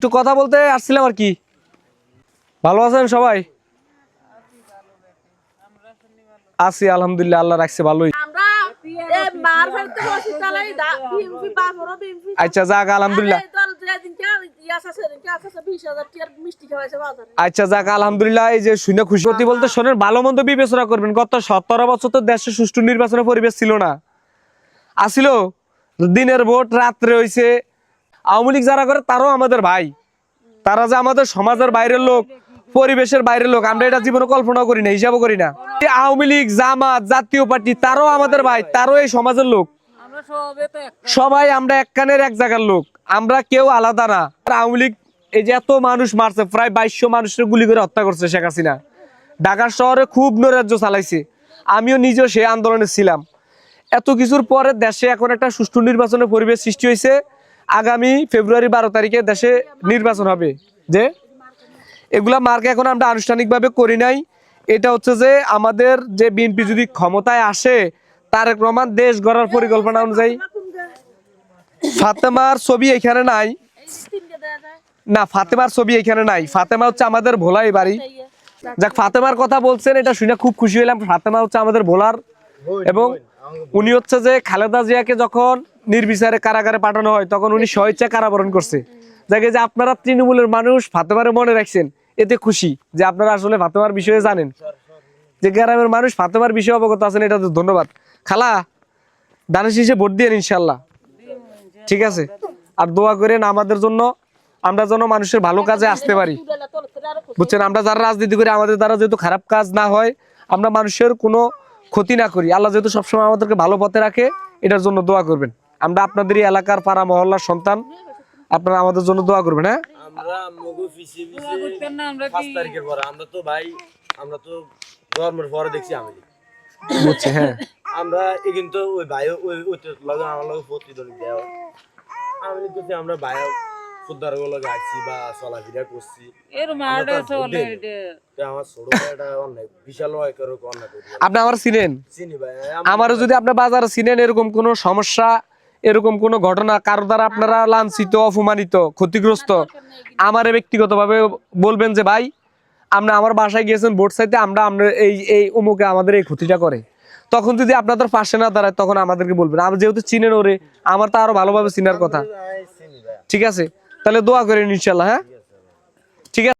একটু কথা বলতে আসছিলাম আর কি। ভালো আছেন সবাই? আছি আলহামদুলিল্লাহ আল্লাহ রাখছে ভালোই। আচ্ছা যাক আলহামদুলিল্লাহ। বাজারে। আচ্ছা যাক আলহামদুলিল্লাহ এই যে শুনে খুশি। বলতে শোনেন ভালো মন্দ বিবেচনা করবেন। গত সতেরো বছর তো দেশে সুষ্ঠু নির্বাচনের পরিবেশ ছিল না। আসিল দিনের ভোট রাত্রে হইছে আওয়ামী লীগ যারা করে, তারাও আমাদের ভাই। তারা যে আমাদের সমাজের বাইরের লোক, পরিবেশের বাইরের লোক, আমরা এটা জীবনে কল্পনা করি না, হিসাবও করি না। আওয়ামী লীগ, জামাত, জাতীয় পার্টি, তারাও আমাদের ভাই, তারাও এই সমাজের লোক। সবাই আমরা এক কানের এক জায়গার লোক, আমরা কেউ আলাদা না। আওয়ামী লীগ, এই যে এত মানুষ মারছে, প্রায় বাইশশো মানুষের গুলি করে হত্যা করছে শেখ হাসিনা। ঢাকা শহরে খুব নৈরাজ্য চালাইছে। আমিও নিজেও সেই আন্দোলনে ছিলাম। এত কিছুর পরে দেশে এখন একটা সুষ্ঠু নির্বাচনের পরিবেশ সৃষ্টি হয়েছে আগামী ফেব্রুয়ারি বারো তারিখে দেশে নির্বাচন হবে। যে এগুলা মার্ক এখন আমরা আনুষ্ঠানিকভাবে করি নাই। এটা হচ্ছে যে আমাদের যে বিএনপি যদি ক্ষমতায় আসে তারেক রহমান দেশ গড়ার পরিকল্পনা অনুযায়ী ফাতেমার ছবি এখানে নাই। না ফাতেমার ছবি এখানে নাই। ফাতেমা হচ্ছে আমাদের ভোলাই বাড়ি। যাক ফাতেমার কথা বলছেন এটা শুনে খুব খুশি হলাম ফাতেমা হচ্ছে আমাদের ভোলার এবং উনি হচ্ছে যে খালেদা জিয়াকে যখন নির্বিচারে কারাগারে পাঠানো হয়, তখন উনি স্বেচ্ছা কারাবরণ করছে। যাকে যে আপনারা তৃণমূলের মানুষ, ফাতেমারে মনে রাখছেন, এতে খুশি যে আপনারা আসলে ফাতেমার বিষয়ে জানেন। যে গ্রামের মানুষ ফাতেমার বিষয়ে অবগত আছেন, এটা তো ধন্যবাদ। খালা দানের শীষে ভোট দিয়ে ইনশাল্লাহ ঠিক আছে? আর দোয়া করেন আমাদের জন্য, আমরা যেন মানুষের ভালো কাজে আসতে পারি। বুঝছেন, আমরা যারা রাজনীতি করি, আমাদের দ্বারা যেহেতু খারাপ কাজ না হয়, আমরা মানুষের কোনো ক্ষতি না করি। আল্লাহ যেহেতু সবসময় আমাদেরকে ভালো পথে রাখে এটার জন্য দোয়া করবেন। আমরা আপনাদেরই এলাকার পাড়া মহল্লার সন্তান আপনারা আমাদের জন্য দোয়া করবেন হ্যাঁ? আমরা মগু পিছিয়ে পিছিয়ে পাঁচ তারিখের পরে। আমরা তো ভাই আমরা তো জন্মের পরে দেখছি আমি। বুঝছি হ্যাঁ। আমরা কিন্তু ওই ভাই ওই ওই লগে আমার লগে প্রতিদ্বন্দ্বী দেওয়া। আমি দেখছি আমরা ভাই ফুদ্দারগুলো গাইছি বা চলাফেরা করছি। এর মারটা চলে তো আমার ছোট ভাইটা অনেক বিশাল হয় আপনি আমার চিনেন? চিনি ভাই আমারও যদি আপনি বাজারে চিনেন এরকম কোনো সমস্যা এরকম কোনো ঘটনা কারও দ্বারা আপনারা লাঞ্ছিত অপমানিত ক্ষতিগ্রস্ত আমার ব্যক্তিগতভাবে বলবেন যে ভাই আপনি আমার বাসায় গিয়েছেন ভোট চাইতে আমরা আমরা এই এই অমুকে আমাদের এই ক্ষতিটা করে। তখন যদি আপনাদের পাশে না দাঁড়ায় তখন আমাদেরকে বলবেন। আমি যেহেতু চিনেন ওরে আমার তো আরও ভালোভাবে চিনার কথা। ঠিক আছে? তাহলে দোয়া করেন ইনশাল্লাহ হ্যাঁ?